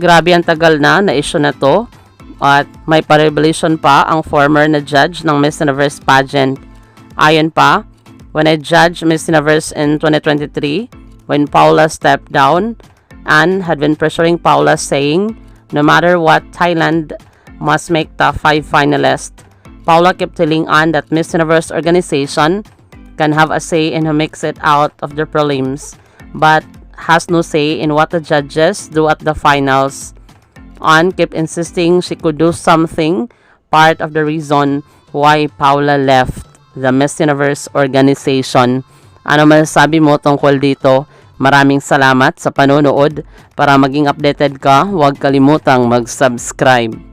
Grabe ang tagal na na issue na to. At may pa-revelation pa ang former na judge ng Miss Universe pageant. Ayon pa, when I judged Miss Universe in 2023, when Paula stepped down, Anne had been pressuring Paula saying, no matter what, Thailand must make top 5 finalists. Paula kept telling Anne that Miss Universe organization can have a say in who makes it out of the prelims, but has no say in what the judges do at the finals. Anne kept insisting she could do something, part of the reason why Paula left the Miss Universe organization. Ano masasabi mo tungkol dito? Maraming salamat sa panonood. Para maging updated ka, huwag kalimutang mag-subscribe.